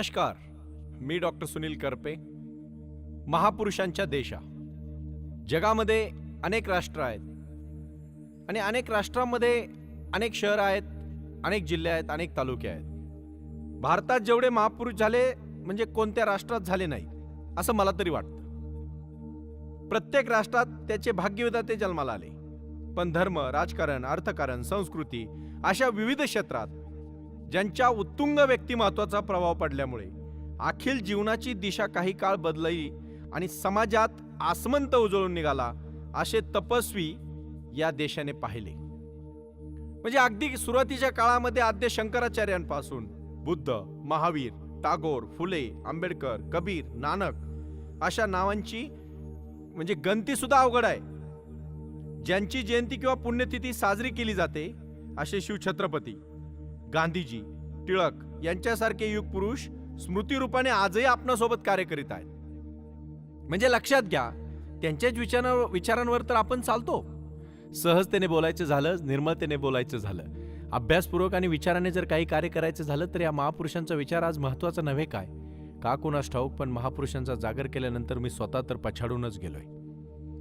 नमस्कार. मी डॉक्टर सुनील करपे. महापुरुषांच्या देशा. जगामध्ये अनेक राष्ट्र आहेत. आणि अनेक राष्ट्रांमध्ये अनेक शहर आहेत अनेक जिल्हे आहेत अनेक तालुके आहेत. भारतात जेवढे महापुरुष झाले म्हणजे कोणत्या राष्ट्रात झाले नाही असं मला तरी वाटतं. प्रत्येक राष्ट्रात त्याचे भाग्यविधाते जन्माला आले. पण धर्म राजकारण अर्थकारण संस्कृती अशा विविध क्षेत्रात ज्यांच्या उत्तुंग व्यक्तिमत्वाचा प्रभाव पडल्यामुळे अखिल जीवनाची दिशा काही काळ बदलली आणि समाजात आसमंत उजळून निघाला असे तपस्वी या देशाने पाहिले. म्हणजे अगदी सुरुवातीच्या काळामध्ये आद्य शंकराचार्यांपासून बुद्ध महावीर टागोर फुले आंबेडकर कबीर नानक अशा नावांची म्हणजे गंती सुद्धा अवघड आहे. ज्यांची जयंती किंवा पुण्यतिथी साजरी केली जाते असे शिवछत्रपती गांधीजी टिळक यांच्यासारखे युगपुरुष स्मृतिरूपाने आजही आपणासोबत कार्य करीत आहेत. म्हणजे लक्षात घ्या त्यांच्याच विचारांवर विचारांवर तर आपण चालतो. सहजतेने बोलायचं झालं निर्मळतेने बोलायचं झालं. अभ्यासपूर्वक आणि विचाराने जर काही कार्य करायचं झालं तर या महापुरुषांचा विचार आज महत्त्वाचा नव्हे काय? का कोणास ठाऊक पण महापुरुषांचा जागर केल्यानंतर मी स्वतः तर पछाडूनच गेलोय.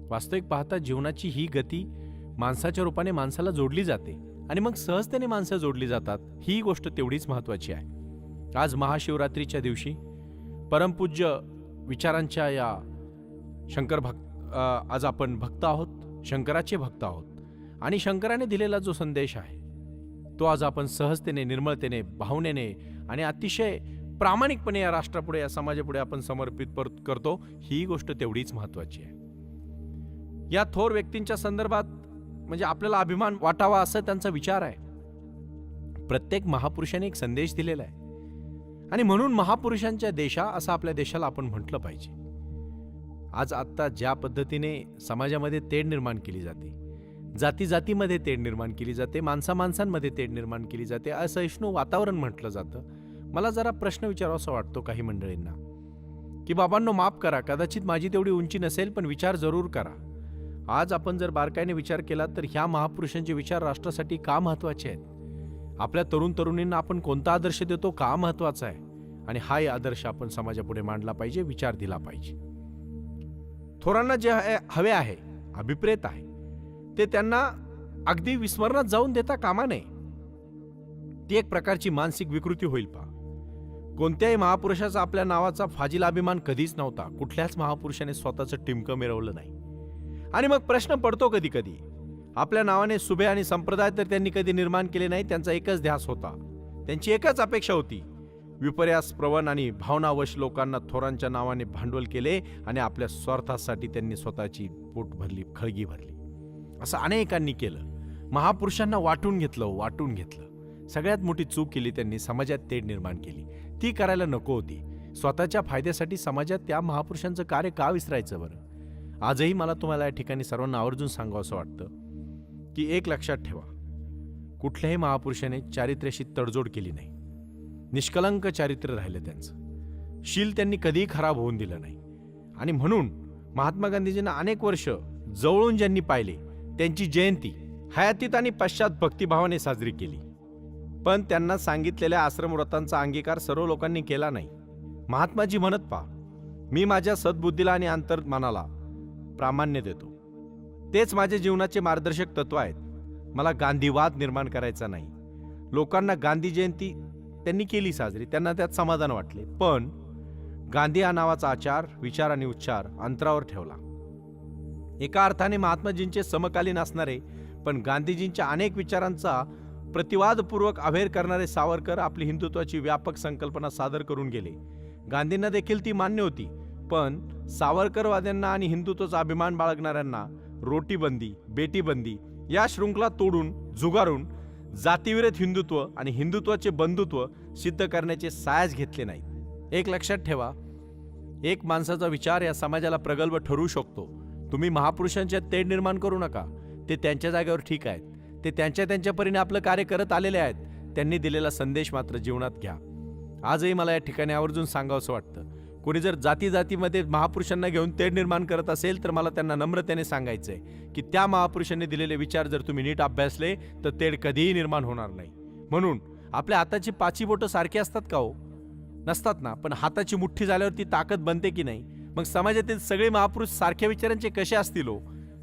वास्तविक पाहता जीवनाची ही गती माणसाच्या रूपाने माणसाला जोडली जाते. आणि मग सहजतेने माणसं जोडली जातात. ही गोष्ट तेवढीच महत्वाची आहे. आज महाशिवरात्रीच्या दिवशी परमपूज्य विचारांच्या या शंकर भक्त आज आपण भक्त आहोत शंकराचे भक्त आहोत. आणि शंकराने दिलेला जो संदेश आहे तो आज आपण सहजतेने निर्मळतेने भावनेने आणि अतिशय प्रामाणिकपणे या राष्ट्रापुढे या समाजापुढे आपण समर्पित करतो ही गोष्ट तेवढीच महत्वाची आहे. या थोर व्यक्तींच्या संदर्भात म्हणजे आपल्याला अभिमान वाटावा असं त्यांचा विचार आहे. प्रत्येक महापुरुषाने एक संदेश दिलेला आहे. आणि म्हणून महापुरुषांच्या देशा असं आपल्या देशाला आपण म्हटलं पाहिजे. आज आत्ता ज्या पद्धतीने समाजामध्ये तेढ निर्माण केली जाते जाती जातीमध्ये तेढ निर्माण केली जाते माणसा माणसांमध्ये तेढ निर्माण केली जाते असहिष्णू वातावरण म्हटलं जातं. मला जरा प्रश्न विचारावासा वाटतो काही मंडळींना की बाबांनो माफ करा कदाचित माझी तेवढी उंची नसेल पण विचार जरूर करा. आज आपण जर बारकाईने विचार केला तर ह्या महापुरुषांचे विचार राष्ट्रासाठी का महत्त्वाचे आहेत? आपल्या तरुण तरुणींना आपण कोणता आदर्श देतो का महत्त्वाचा आहे? आणि हाही आदर्श आपण समाजापुढे मांडला पाहिजे विचार दिला पाहिजे. थोरांना जे हवे आहे अभिप्रेत आहे ते त्यांना अगदी विस्मरणात जाऊन देता कामा नये. ती एक प्रकारची मानसिक विकृती होईल पा कोणत्याही महापुरुषाचा आपल्या नावाचा फाजील अभिमान कधीच नव्हता. कुठल्याच महापुरुषाने स्वतःचं टिमकं मिरवलं नाही. आणि मग प्रश्न पडतो कधी कधी आपल्या नावाने सुभे आणि संप्रदाय तर त्यांनी कधी निर्माण केले नाही त्यांचा एकच ध्यास होता. त्यांची एकच अपेक्षा होती. विपर्यास प्रवण आणि भावनावश लोकांना थोरांच्या नावाने भांडवल केले आणि आपल्या स्वार्थासाठी त्यांनी स्वतःची पोट भरली खळगी भरली. असं अनेकांनी केलं. महापुरुषांना वाटून घेतलं वाटून घेतलं. सगळ्यात मोठी चूक केली त्यांनी समाजात तेढ निर्माण केली. ती करायला नको होती. स्वतःच्या फायद्यासाठी समाजात त्या महापुरुषांचं कार्य का विसरायचं बरं? आजही मला तुम्हाला या ठिकाणी सर्वांना आवर्जून सांगावं असं वाटतं की एक लक्षात ठेवा. कुठल्याही महापुरुषाने चारित्र्याशी तडजोड केली नाही. निष्कलंक चारित्र्य राहिलं त्यांचं. शील त्यांनी कधीही खराब होऊन दिलं नाही. आणि म्हणून महात्मा गांधीजींना अनेक वर्ष जवळून ज्यांनी पाहिले त्यांची जयंती हयातीत आणि पश्चात भक्तिभावाने साजरी केली. पण त्यांना सांगितलेल्या आश्रमव्रतांचा अंगीकार सर्व लोकांनी केला नाही. महात्माजी म्हणत पा मी माझ्या सद्बुद्धीला आणि अंतर्मनाला प्रामाण्य देतो. तेच माझ्या जीवनाचे मार्गदर्शक तत्व आहेत. मला गांधीवाद निर्माण करायचा नाही. लोकांना गांधी जयंती त्यांनी केली साजरी त्यांना त्यात समाधान वाटले. पण गांधी हा नावाचा आचार विचार आणि उच्चार अंतरावर ठेवला. एका अर्थाने महात्माजींचे समकालीन असणारे पण गांधीजींच्या अनेक विचारांचा प्रतिवादपूर्वक अभेर करणारे सावरकर आपली हिंदुत्वाची व्यापक संकल्पना सादर करून गेले. गांधींना देखील ती मान्य होती. पण सावरकरवाद्यांना आणि हिंदुत्वाचा अभिमान बाळगणाऱ्यांना रोटीबंदी बेटीबंदी या शृंखला तोडून झुगारून जातीविरत हिंदुत्व आणि हिंदुत्वाचे बंधुत्व सिद्ध करण्याचे सायास घेतले नाहीत. एक लक्षात ठेवा एक माणसाचा विचार या समाजाला प्रगल्भ ठरू शकतो. तुम्ही महापुरुषांच्या तेढ निर्माण करू नका. ते त्यांच्या जागेवर ठीक आहेत. ते त्यांच्या त्यांच्या परीने आपलं कार्य करत आलेले आहेत. त्यांनी दिलेला संदेश मात्र जीवनात घ्या. आजही मला या ठिकाणी आवर्जून सांगावंसं वाटतं. कोणी जर जाती जातीमध्ये महापुरुषांना घेऊन तेढ निर्माण करत असेल तर मला त्यांना नम्रतेने सांगायचंय की त्या महापुरुषांनी दिलेले विचार जर तुम्ही नीट अभ्यासले तर तेढ कधीही निर्माण होणार नाही. म्हणून आपल्या हाताची पाची बोटं सारखी असतात का हो? नसतात ना पण हाताची मुठ्ठी झाल्यावर ती ताकद बनते की नाही? मग समाजातील सगळे महापुरुष सारख्या विचारांचे कसे असतील हो?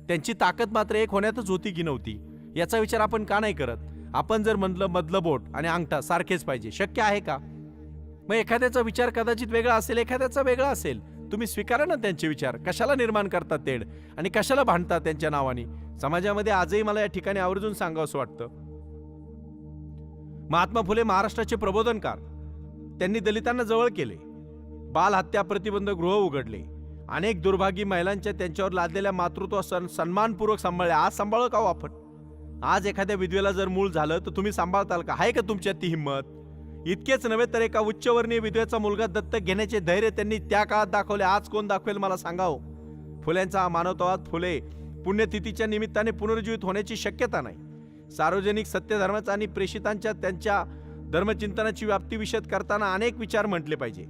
त्यांची ताकद मात्र एक होण्यातच होती की नव्हती. याचा विचार आपण का नाही करत? आपण जर म्हणलं मधलं बोट आणि अंगठा सारखेच पाहिजे शक्य आहे का? मग एखाद्याचा विचार कदाचित वेगळा असेल एखाद्याचा वेगळा असेल. तुम्ही स्वीकारा ना त्यांचे विचार. कशाला निर्माण करतात तेड? आणि कशाला भांडतात त्यांच्या नावाने? समाजामध्ये आजही मला या ठिकाणी आवर्जून सांगावं असं वाटतं. महात्मा फुले महाराष्ट्राचे प्रबोधनकार. त्यांनी दलितांना जवळ केले. बाल हत्या प्रतिबंध गृह उघडले. अनेक दुर्भागी महिलांच्या त्यांच्यावर लादलेल्या मातृत्व सण सन्मानपूर्वक सांभाळले आज सांभाळू का हो आपण? आज एखाद्या विधवेला जर मूल झालं तर तुम्ही सांभाळताल का? आहे का तुमच्यात ती हिंमत? इतकेच नव्हे तर एका उच्चवर्णीय विधवेचा मुलगा दत्तक घेण्याचे धैर्य त्यांनी त्या काळात दाखवले. आज कोण दाखवेल मला सांगाव? फुल्यांचा हा मानवतावाद फुले पुण्यतिथीच्या निमित्ताने पुनर्जीवित होण्याची शक्यता नाही. सार्वजनिक सत्यधर्माचा आणि प्रेषितांच्या त्यांच्या धर्मचिंतनाची व्याप्ती विषद करताना अनेक विचार म्हटले पाहिजे.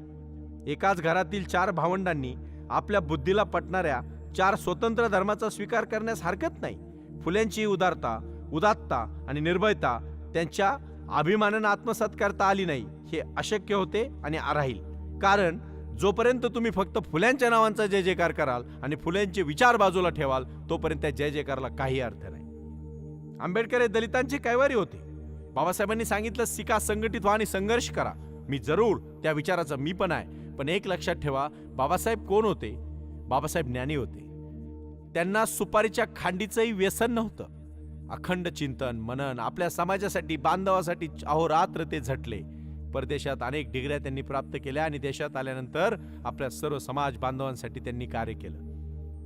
एकाच घरातील चार भावंडांनी आपल्या बुद्धीला पटणाऱ्या चार स्वतंत्र धर्माचा स्वीकार करण्यास हरकत नाही. फुल्यांची उदारता उदात्ता आणि निर्भयता त्यांच्या अभिमानानं आत्मसात करता आली नाही हे अशक्य होते आणि राहील. कारण जोपर्यंत तुम्ही फक्त फुल्यांच्या नावांचा जय जयकार कराल आणि फुल्यांचे विचार बाजूला ठेवाल तोपर्यंत त्या जय जयकारला काही अर्थ नाही. आंबेडकर हे दलितांचे कैवारी होते. बाबासाहेबांनी सांगितलं सिका संघटित व्हा आणि संघर्ष करा. मी जरूर त्या विचाराचा मी पण आहे. पण एक लक्षात ठेवा बाबासाहेब कोण होते? बाबासाहेब ज्ञानी होते. त्यांना सुपारीच्या खांडीचंही व्यसन नव्हतं. अखंड चिंतन मनन आपल्या समाजासाठी बांधवासाठी अहोरात्र ते झटले. परदेशात अनेक डिग्र्या त्यांनी प्राप्त केल्या आणि देशात आल्यानंतर आपल्या सर्व समाज बांधवांसाठी त्यांनी कार्य केलं.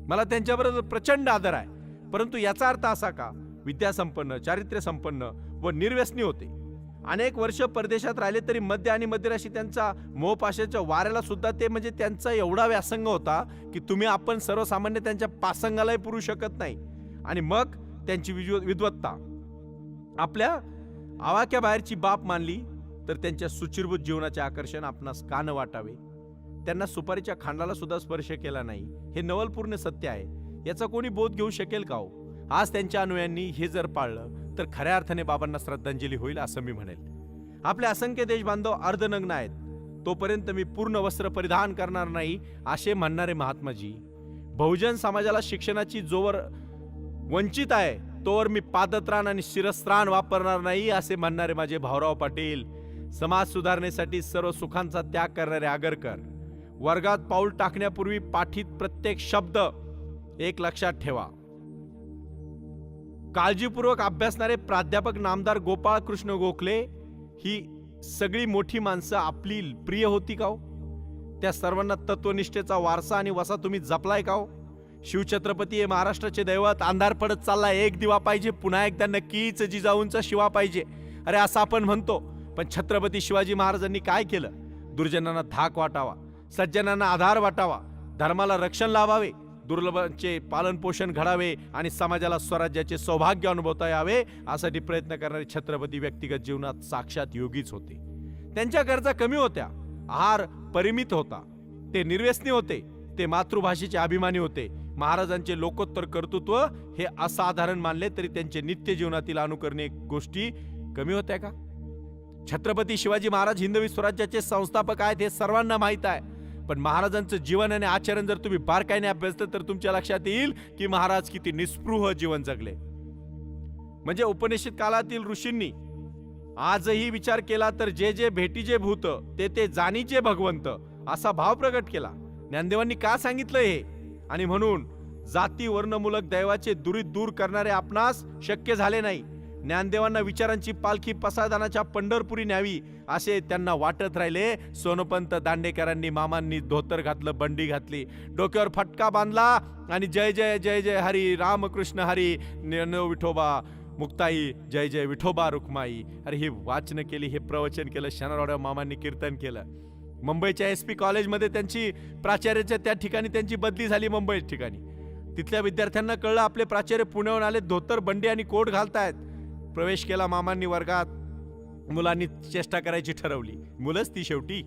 मला त्यांच्याबरोबर प्रचंड आदर आहे. परंतु याचा अर्थ असा का? विद्यासंपन्न चारित्र्य संपन्न व निर्व्यसनी होते. अनेक वर्ष परदेशात राहिले तरी मध्य आणि मध्यराशी त्यांचा मोहपाशाच्या वाऱ्याला सुद्धा ते म्हणजे त्यांचा एवढा व्यासंग होता की तुम्ही आपण सर्वसामान्य त्यांच्या पासंगालाही पुरू शकत नाही. आणि मग त्यांची विजु- विद्वत्ता. आपल्या आवाक्या बाहेरची बाप मानली तर त्यांच्या सुचिरभूत जीवनाचे आकर्षण आपणास कान वाटावे? त्यांना सुपारीच्या खांडाला सुद्धा स्पर्श केला नाही. हे नवलपूर्ण सत्य आहे. याचा कोणी बोध घेऊ शकेल का हो? आज त्यांच्या अनुयांनी हे जर पाळलं तर खऱ्या अर्थाने बाबांना श्रद्धांजली होईल असं मी म्हणेल. आपले असंख्य देशबांधव अर्धनग्न आहेत. तोपर्यंत मी पूर्ण वस्त्र परिधान करणार नाही असे म्हणणारे महात्माजी बहुजन समाजाला शिक्षणाची जोवर वंचित आहे. तोवर मी पादत्राण आणि शिरस्त्राण वापरणार नाही असे म्हणणारे माझे भाऊराव पाटील. समाज सुधारणेसाठी सर्व सुखांचा त्याग करणारे आगरकर. वर्गात पाऊल टाकण्यापूर्वी पाठीत प्रत्येक शब्द एक लक्षात ठेवा. काळजीपूर्वक अभ्यासणारे प्राध्यापक नामदार गोपाळ कृष्ण गोखले ही सगळी मोठी माणसं आपली प्रिय होती का हो? त्या सर्वांना तत्वनिष्ठेचा वारसा आणि वसा तुम्ही जपलाय का हो? शिवछत्रपती हे महाराष्ट्राचे दैवत अंधार पडत चालला एक दिवा पाहिजे पुन्हा एकदा नक्कीच जिजाऊंचा शिवा पाहिजे. अरे असं आपण म्हणतो पण छत्रपती शिवाजी महाराजांनी काय केलं? दुर्जनांना धाक वाटावा सज्जनांना आधार वाटावा धर्माला रक्षण लावावे दुर्लभांचे पालनपोषण घडावे आणि समाजाला स्वराज्याचे सौभाग्य अनुभवता यावे यासाठी प्रयत्न करणारे छत्रपती व्यक्तिगत जीवनात साक्षात योगीच होते. त्यांच्या गरजा कमी होत्या आहार परिमित होता ते निर्व्यसनी होते ते मातृभाषेचे अभिमानी होते महाराजांचे लोकोत्तर कर्तृत्व हे असाधारण मानले तरी त्यांचे नित्य जीवनातील अनुकरणे गोष्टी कमी होत्या का? छत्रपती शिवाजी महाराज हिंदवी स्वराज्याचे संस्थापक आहेत हे सर्वांना माहीत आहे. पण महाराजांचं जीवन आणि आचरण जर तुम्ही बारकाईने अभ्यासलं तर तुमच्या लक्षात येईल की महाराज किती निस्पृह जीवन जगले. म्हणजे उपनिषद काळातील ऋषींनी आजही विचार केला तर जे जे भेटीजे भूत ते ते जाणीचे भगवंत असा भाव प्रकट केला. ज्ञानदेवांनी का सांगितलं हे? आणि म्हणून जाती वर्णमूलक दैवाचे दुरीत दूर करणारे आपणास शक्य झाले नाही. ज्ञानदेवांना विचारांची पालखी पसादानाच्या पंढरपुरी न्यावी असे त्यांना वाटत राहिले. सोनपंत दांडेकरांनी मामांनी धोतर घातलं बंडी घातली. डोक्यावर फटका बांधला आणि जय जय जय जय हरी रामकृष्ण हरी ज्ञानो विठोबा मुक्ताई जय जय विठोबा रुक्माई. अरे हे वाचन केली हे प्रवचन केलं शनरवाड्या मामांनी कीर्तन केलं. मुंबईच्या एस पी कॉलेजमध्ये त्यांची प्राचार्याच्या त्या ठिकाणी त्यांची बदली झाली मुंबई ठिकाणी. तिथल्या विद्यार्थ्यांना कळलं आपले प्राचार्य पुण्याहून आले धोतर बंडी आणि कोट घालतायत. प्रवेश केला मामांनी वर्गात. मुलांनी चेष्टा करायची ठरवली. मुलंच ती शेवटी.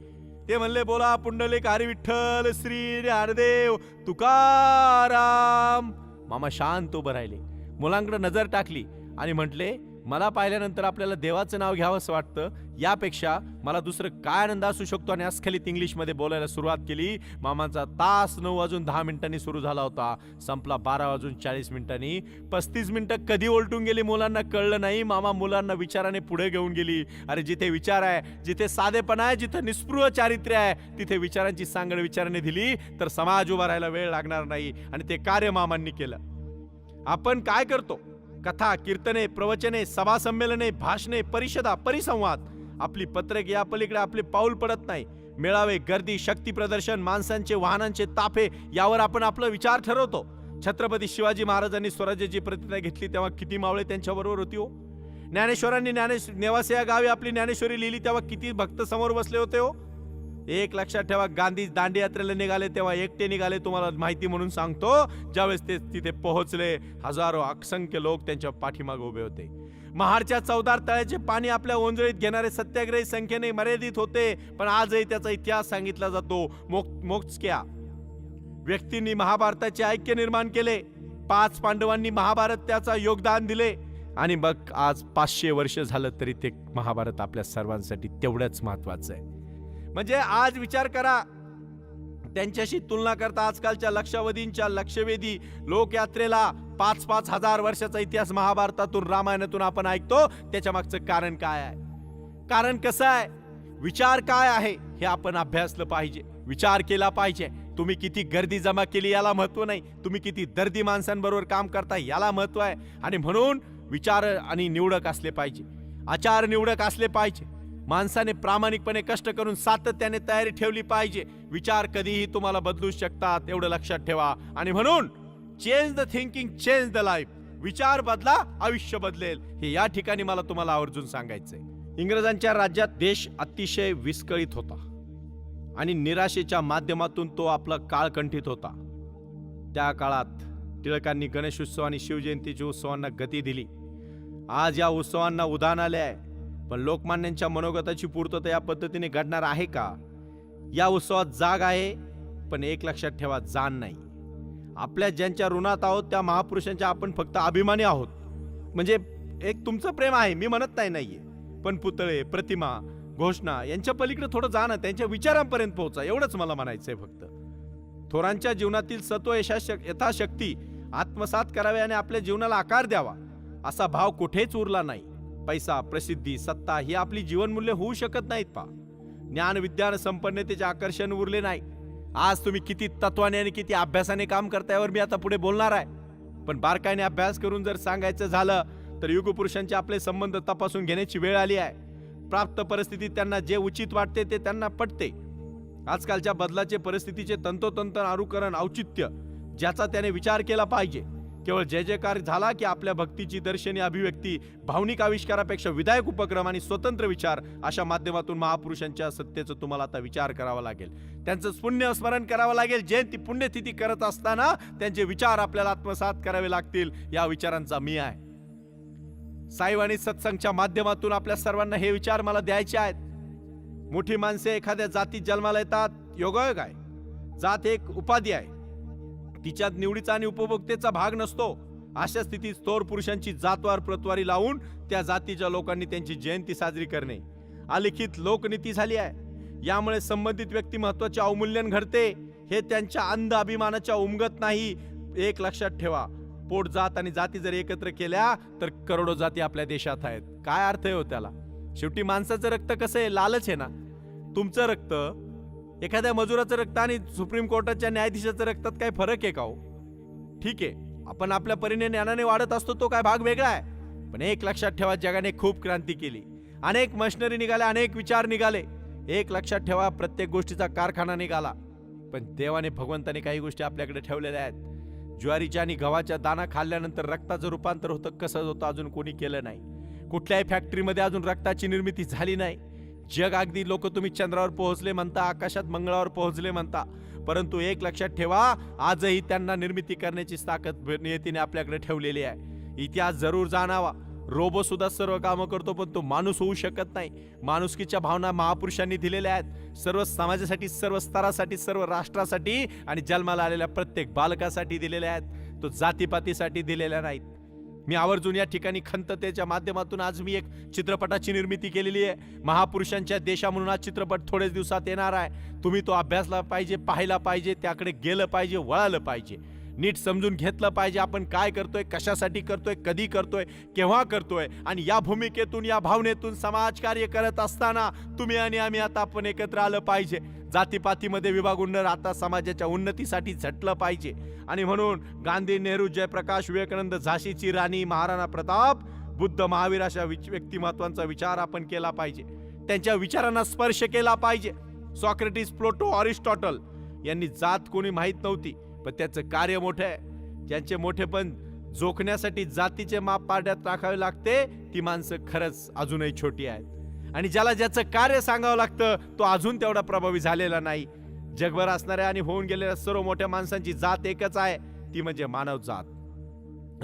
ते म्हणले बोला पुंडलिक हरी विठ्ठल श्री हरदेव तुकाराम. मामा शांत उभं राहिले. मुलांकडे नजर टाकली आणि म्हटले मला पाहिल्यानंतर आपल्याला देवाचं नाव घ्यावंसं वाटतं. यापेक्षा मला दुसरं काय आनंद असू शकतो? आणि अस्खलित इंग्लिशमध्ये बोलायला सुरुवात केली. मामांचा तास नऊ वाजून दहा मिनिटांनी सुरू झाला होता. संपला बारा वाजून चाळीस मिनिटांनी. पस्तीस मिनिटं कधी ओलटून गेली मुलांना कळलं नाही. मामा मुलांना विचाराने पुढे घेऊन गेली. अरे जिथे विचार आहे जिथे साधेपणा आहे जिथे निस्पृह चारित्र्य आहे तिथे विचारांची सांगड विचाराने दिली तर समाज उभा राहायला वेळ लागणार नाही. आणि ते कार्य मामांनी केलं. आपण काय करतो? कथा कीर्तने प्रवचने सभा संमेलने भाषणे परिषदा परिसंवाद. आपली पत्रक या पलीकडे आपले पाऊल पडत नाही. मेळावे गर्दी शक्ती प्रदर्शन माणसांचे वाहनांचे ताफे यावर आपण आपला विचार ठरवतो. छत्रपती शिवाजी महाराजांनी स्वराज्याची प्रतिज्ञा घेतली तेव्हा किती मावळे त्यांच्याबरोबर होती हो. ज्ञानेश्वरांनी ज्ञानेश नेवासे या गावी आपली ज्ञानेश्वरी लिहिली तेव्हा किती भक्त समोर बसले होते हो. एक लक्षात ठेवा गांधी दांडी यात्रेला निघाले तेव्हा एकटे निघाले तुम्हाला माहिती म्हणून सांगतो ज्यावेळेस ते तिथे पोहोचले हजारो असंख्य लोक त्यांच्या पाठीमागे उभे होते. महाडच्या चौदार तळ्याचे पाणी आपल्या ओंजळीत घेणारे सत्याग्रही संख्येने मर्यादित होते पण आजही त्याचा इतिहास सांगितला जातो. मोक मोजक्या व्यक्तींनी महाभारताचे ऐक्य निर्माण केले पाच पांडवांनी महाभारत त्याचा योगदान दिले आणि मग आज पाचशे वर्ष झालं तरी ते महाभारत आपल्या सर्वांसाठी तेवढंच महत्वाचं आहे. म्हणजे आज विचार करा त्यांच्याशी तुलना करता आजकालच्या लक्षावधींच्या लक्षवेधी लोकयात्रेला पाच पाच हजार वर्षाचा इतिहास महाभारतातून रामायणातून आपण ऐकतो. त्याच्या मागचं कारण काय आहे? कारण कसं आहे? विचार काय आहे? हे आपण अभ्यासलं पाहिजे. विचार केला पाहिजे. तुम्ही किती गर्दी जमा केली याला महत्त्व नाही. तुम्ही किती दर्दी माणसांबरोबर काम करता याला महत्त्व आहे. आणि म्हणून विचार आणि निवडक असले पाहिजे. आचार निवडक असले पाहिजे. माणसाने प्रामाणिकपणे कष्ट करून सातत्याने तयारी ठेवली पाहिजे. विचार कधीही तुम्हाला बदलू शकतात एवढं लक्षात ठेवा. आणि म्हणून change the thinking change the life विचार बदला आयुष्य बदलेल. हे या ठिकाणी मला तुम्हाला आवर्जून सांगायचंय. इंग्रजांच्या राज्यात देश अतिशय विस्कळीत होता. आणि निराशेच्या माध्यमातून तो आपला काळकंठित होता. त्या काळात टिळकांनी गणेशोत्सव आणि शिवजयंतीच्या उत्सवांना गती दिली. आज या उत्सवांना उदाहरण आले आहे. पण लोकमान्यांच्या मनोगताची पूर्तता या पद्धतीने घडणार आहे का? या उत्सवात जाग आहे पण एक लक्षात ठेवा जाण नाही. आपल्या ज्यांच्या ऋणात आहोत त्या महापुरुषांच्या आपण फक्त अभिमानी आहोत. म्हणजे एक तुमचं प्रेम आहे मी म्हणत नाही नाहीये. पण पुतळे प्रतिमा घोषणा यांच्या पलीकडे थोडं जाणं त्यांच्या विचारांपर्यंत पोहोचा एवढंच मला म्हणायचंय फक्त. थोरांच्या जीवनातील सत्व यशाशक यथाशक्ती आत्मसात करावे आणि आपल्या जीवनाला आकार द्यावा असा भाव कुठेच उरला नाही. पैसा प्रसिद्धी सत्ता ही आपली जीवनमूल्य होऊ शकत नाहीत पा. ज्ञान विज्ञान संपन्नतेचे आकर्षण उरले नाही. आज तुम्ही किती तत्वाने आणि किती अभ्यासाने काम करता यावर मी आता पुढे बोलणार आहे. पण बारकाईने अभ्यास करून जर सांगायचं झालं तर युगपुरुषांचे आपले संबंध तपासून घेण्याची वेळ आली आहे. प्राप्त परिस्थितीत त्यांना जे उचित वाटते ते त्यांना पटते. आजकालच्या बदलाचे परिस्थितीचे तंतोतंत अनुकरण औचित्य ज्याचा त्याने विचार केला पाहिजे. केवळ जय जयकार झाला की आपल्या भक्तीची दर्शनी अभिव्यक्ती भावनिक आविष्कारापेक्षा विधायक उपक्रम आणि स्वतंत्र विचार अशा माध्यमातून महापुरुषांच्या सत्तेचं तुम्हाला आता विचार करावा लागेल. त्यांचं पुण्य स्मरण करावं लागेल. जयंती पुण्यतिथी करत असताना त्यांचे विचार आपल्याला आत्मसात करावे लागतील. या विचारांचा मी आहे. साईब आणि सत्संगच्या माध्यमातून आपल्या सर्वांना हे विचार मला द्यायचे आहेत. मोठी माणसे एखाद्या जातीत जन्माला येतात. योगायोग आहे. जात एक उपाधी आहे. तिच्यात निवडीचा आणि उपभोक्तेचा भाग नसतो. अशा स्थितीत थोर पुरुषांची जातवार प्रतवारी लावून त्या जातीच्या लोकांनी त्यांची जयंती साजरी करणे. अलिखित लोकनीती झाली आहे. यामुळे संबंधित व्यक्तिमत्वाचे अवमूल्यन घडते. हे त्यांच्या अंध अभिमानाच्या उमगत नाही. एक लक्षात ठेवा. पोट जात आणि जाती जर एकत्र केल्या तर करोडो जाती आपल्या देशात आहेत. काय अर्थ आहे हो त्याला? शेवटी माणसाचं रक्त कसं आहे? लालच आहे ना. तुमचं रक्त एखाद्या मजुराचं रक्त आणि सुप्रीम कोर्टाच्या न्यायाधीशाचं रक्तात काय फरक आहे का हो ठीक आहे आपण आपल्या परीने ज्ञानाने वाढत असतो तो काय भाग वेगळा आहे. पण एक लक्षात ठेवा जगाने खूप क्रांती केली. अनेक मशिनरी निघाल्या अनेक विचार निघाले. एक लक्षात ठेवा प्रत्येक गोष्टीचा कारखाना निघाला. पण देवाने भगवंताने काही गोष्टी आपल्याकडे ठेवलेल्या आहेत. ज्वारीच्या आणि गव्हाच्या दाना खाल्ल्यानंतर रक्ताचं रूपांतर होतं कसं होतं अजून कोणी केलं नाही. कुठल्याही फॅक्टरीमध्ये अजून रक्ताची निर्मिती झाली नाही. जग अगदी लोक तुम्ही चंद्रावर पोहोचले म्हणता आकाशात मंगळावर पोहोचले म्हणता. परंतु एक लक्षात ठेवा आजही त्यांना निर्मिती करण्याची ताकद नियतीने आपल्याकडे ठेवलेली आहे. इतिहास जरूर जाणावा. रोबो सुद्धा सर्व कामं करतो पण तो माणूस होऊ शकत नाही. माणुसकीच्या भावना महापुरुषांनी दिलेल्या आहेत. सर्व समाजासाठी सर्व स्तरासाठी सर्व राष्ट्रासाठी आणि जन्माला आलेल्या प्रत्येक बालकासाठी दिलेल्या आहेत. तो जातीपातीसाठी दिलेल्या नाहीत. मी आवर्जून या ठिकाणी खंततेच्या माध्यमातून आज मी एक चित्रपटाची निर्मिती केलेली आहे. महापुरुषांच्या देशा म्हणून हा चित्रपट थोडेच दिवसात येणार आहे. तुम्ही तो अभ्यासला पाहिजे पाहायला पाहिजे त्याकडे गेलं पाहिजे वळालं पाहिजे. नीट समजून घेतलं पाहिजे आपण काय करतोय कशासाठी करतोय कधी करतोय केव्हा करतोय आणि या भूमिकेतून या भावनेतून समाजकार्य करत असताना तुम्ही आणि आम्ही आता आपण एकत्र आलं पाहिजे. जातीपातीमध्ये विभागून न राहता समाजाच्या उन्नतीसाठी झटलं पाहिजे. आणि म्हणून गांधी नेहरू जयप्रकाश विवेकानंद झाशीची राणी महाराणा प्रताप बुद्ध महावीर अशा विच- व्यक्तिमत्वांचा विचार आपण केला पाहिजे. त्यांच्या विचारांना स्पर्श केला पाहिजे. सॉक्रेटिस प्लोटो ऑरिस्टॉटल यांनी जात कोणी माहीत नव्हती पण त्याचं कार्य मोठं आहे. ज्यांचे मोठेपण जोखण्यासाठी जातीचे माप पाड्यात राखावे लागते ती माणसं खरंच अजूनही छोटी आहेत. आणि ज्याला ज्याचं कार्य सांगावं लागतं तो अजून तेवढा प्रभावी झालेला नाही. जगभर असणाऱ्या आणि होऊन गेलेल्या सर्व मोठ्या माणसांची जात एकच आहे ती म्हणजे मानव जात.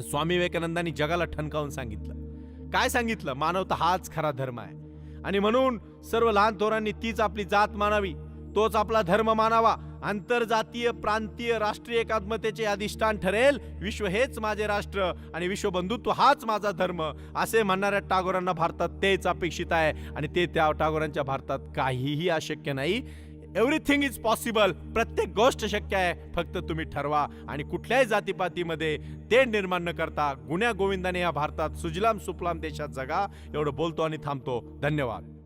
स्वामी विवेकानंदांनी जगाला ठणकावून सांगितलं. काय सांगितलं? मानवता हाच खरा धर्म आहे. आणि म्हणून सर्व लहान थोरांनी तीच आपली जात मानावी तोच आपला धर्म मानावा आंतरजातीय प्रांतीय राष्ट्रीय एकात्मतेचे अधिष्ठान ठरेल. विश्व हेच माझे राष्ट्र आणि विश्वबंधुत्व हाच माझा धर्म असे म्हणणाऱ्या टागोरांना भारतात तेच अपेक्षित आहे आणि ते त्या टागोरांच्या भारतात काहीही अशक्य नाही. एव्हरीथिंग इज पॉसिबल प्रत्येक गोष्ट शक्य आहे. फक्त तुम्ही ठरवा आणि कुठल्याही जातीपातीमध्ये ते निर्माण न करता गुन्ह्या गोविंदाने या भारतात सुजलाम सुफलाम देशात जगा. एवढं बोलतो आणि थांबतो. धन्यवाद.